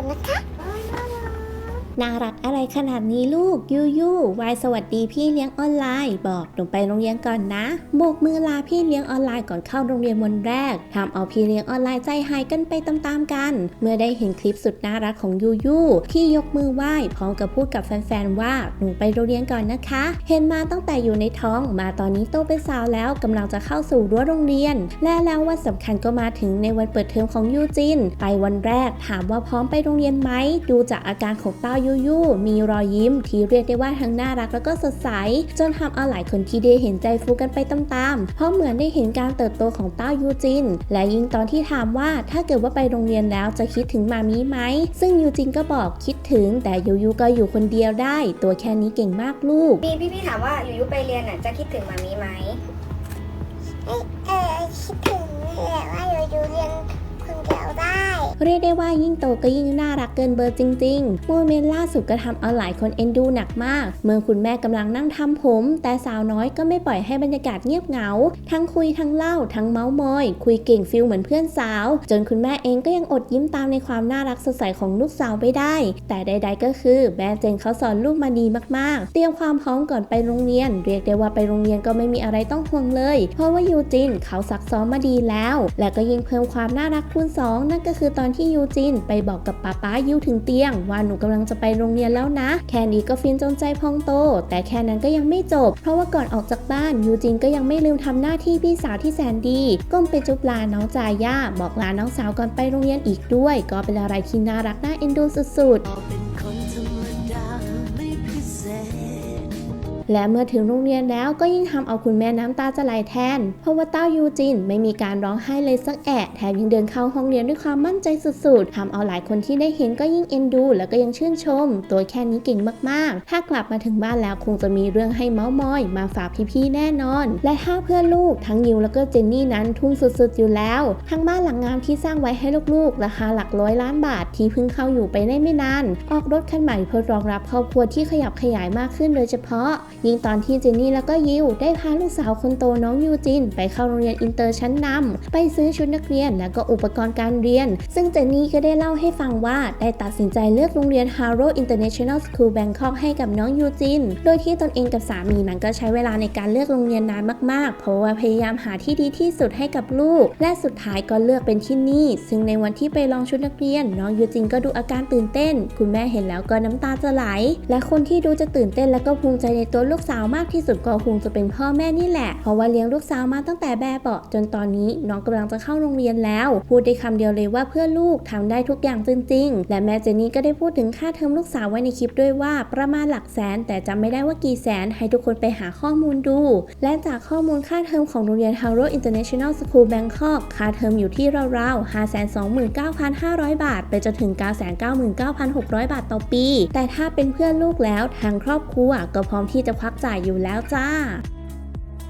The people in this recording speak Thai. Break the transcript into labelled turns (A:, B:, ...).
A: อนนะคะ
B: น่ารักอะไรขนาดนี้ลูก ยูยูวายสวัสดีพี่เลี้ยงออนไลน์ บอกหนูไปโรงเรียนก่อนนะโบกมือลาพี่เลี้ยงออนไลน์ก่อนเข้าโรงเรียนวันแรกทำเอาพี่เลี้ยงออนไลน์ใจหายกันไปตามๆกัน เมื่อได้เห็นคลิปสุดน่ารักของยูยูที่ยกมือไหว้พร้อมกับพูดกับแฟนๆว่าหนูไปโรงเรียนก่อนนะคะ เห็นมาตั้งแต่อยู่ในท้องมาตอนนี้โตเป็นสาวแล้วกำลังจะเข้าสู่รั้วโรงเรียน และแล้ววันสำคัญก็มาถึงในวันเปิดเทอมของยูจิน ไปวันแรกถามว่าพร้อมไปโรงเรียนไหมดูจากอาการของเต้ายูยูมีรอยยิ้มที่เรียกได้ว่าทั้งน่ารักแล้วก็สดใส จนทำเอาหลายคนที่ได้เห็นใจฟูกันไปตามๆ เพราะเหมือนได้เห็นการเติบโตของเต้ายูจิน และยิ่งตอนที่ถามว่าถ้าเกิดว่าไปโรงเรียนแล้วจะคิดถึงมามีไหม ซึ่งยูจินก็บอกคิดถึง แต่ยูยูก็อยู่คนเดียวได้ ตัวแค่นี้เก่งมากลูก
C: มีพี่พี่ๆถามว่าอยู่ยุไปเรียนน่ะจะคิดถึงมามีไหม
A: เออเออคิดถึงแต่ว่าอยู่อยู่ เรีย
B: กได้ว่ายิ่งโตก็ยิ่งน่ารักเกินเบอร์จริงๆโมเมนต์ล่าสุดก็ทำเอาหลายคนเอ็นดูหนักมาก เมื่อคุณแม่กำลังนั่งทำผม แต่สาวน้อยก็ไม่ปล่อยให้บรรยากาศเงียบเหงา ทั้งคุยทั้งเล่า ทั้งเมาส์มอย คุยเก่งฟิลเหมือนเพื่อนสาว จนคุณแม่เองก็ยังอดยิ้มตามในความน่ารักสดใสของลูกสาวไม่ได้ แต่ใด ๆ ก็คือแม่เจนเขาสอนลูกมาดีมากๆ เตรียมความพร้อมก่อนไปโรงเรียน เรียกได้ว่าไปโรงเรียนก็ไม่มีอะไรต้องห่วงเลย เพราะว่ายูจินเขาซักซ้อมมาดีแล้ว และก็ยิ่งเพิ่มความน่ารักคูณสองนั่นก็คือตอนที่ยูจินไปบอกกับป๊าป๊ายูถึงเตียง ว่าหนูกำลังจะไปโรงเรียนแล้วนะ แค่นี้ก็ฟินจนใจพองโต แต่แค่นั้นก็ยังไม่จบ เพราะว่าก่อนออกจากบ้านยูจินก็ยังไม่ลืมทำหน้าที่พี่สาวที่แสนดีก้มไปจุบลาน้องจาย่าบอกลาน้องสาวก่อนไปโรงเรียนอีกด้วย ก็เป็นอะไรที่น่ารักน่าเอ็นดูสุดๆ และเมื่อถึงโรงเรียนแล้วก็ยิ่งทำเอาคุณแม่น้ำตาจะไหลแทน เพราะว่าเต้ายูจินไม่มีการร้องไห้เลยสักแอะแถมยังเดินเข้าห้องเรียนด้วยความมั่นใจสุดๆทำเอาหลายคนที่ได้เห็นก็ยิ่งเอ็นดู แล้วก็ยังชื่นชม ตัวแค่นี้เก่งมากๆ ถ้ากลับมาถึงบ้านแล้วคงจะมีเรื่องให้เมาส์มอย มาฝากพี่ๆแน่นอน และถ้าเพื่อนลูกทั้งยิวแล้วก็เจนนี่นั้นทุ่มสุดๆอยู่แล้ว ทั้งบ้านหลังงามที่สร้างไว้ให้ลูกๆราคาหลักร้อยล้านบาทที่เพิ่งเข้าอยู่ไปได้ไม่นาน ออกรถคันใหม่เพื่อรองรับครอบครัวที่ขยับขยายมากขึ้นโดยเฉพาะยิ่งตอนที่เจนนี่แล้วก็ยิวได้พาลูกสาวคนโตน้องยูจิน ไปเข้าโรงเรียนอินเตอร์ชั้นนำไปซื้อชุดนักเรียนและก็อุปกรณ์การเรียน ซึ่งเจนนี่ก็ได้เล่าให้ฟังว่าได้ตัดสินใจเลือกโรงเรียน h a r r o International School Bangkok ให้กับน้องยูจิน โดยที่ตนเองกับสามีนั้นก็ใช้เวลาในการเลือกโรงเรียนนานมากๆ เพราะว่าพยายามหาที่ดีที่สุดให้กับลูก และสุดท้ายก็เลือกเป็นที่นี่ ซึ่งในวันที่ไปลองชุดนักเรียน น้องยูจินก็ดูอาการตื่นเต้น คุณแม่เห็นแล้วก็น้ำตาจะไหล และคนที่ดูจะตื่นเต้นและก็ภูมิใจในตัวลูกสาวมากที่สุดก็คงจะเป็นพ่อแม่นี่แหละ เพราะว่าเลี้ยงลูกสาวมาตั้งแต่แบบเบาะจนตอนนี้น้องกำลังจะเข้าโรงเรียนแล้ว พูดได้คำเดียวเลยว่าเพื่อลูกทำได้ทุกอย่างจริง ๆ และแม่เจนนี่ก็ได้พูดถึงค่าเทอมลูกสาวไว้ในคลิปด้วยว่าประมาณหลักแสน แต่จำไม่ได้ว่ากี่แสนให้ทุกคนไปหาข้อมูลดู และจากข้อมูลค่าเทอมของโรงเรียน Harrow International School Bangkok ค่าเทอมอยู่ที่ราวๆ529,500 บาท ไปจนถึง 999,600 บาทต่อปี แต่ถ้าเป็นเพื่อนลูกแล้วทางครอบครัวก็พร้อมที่จะพักจ่ายอยู่แล้วจ้า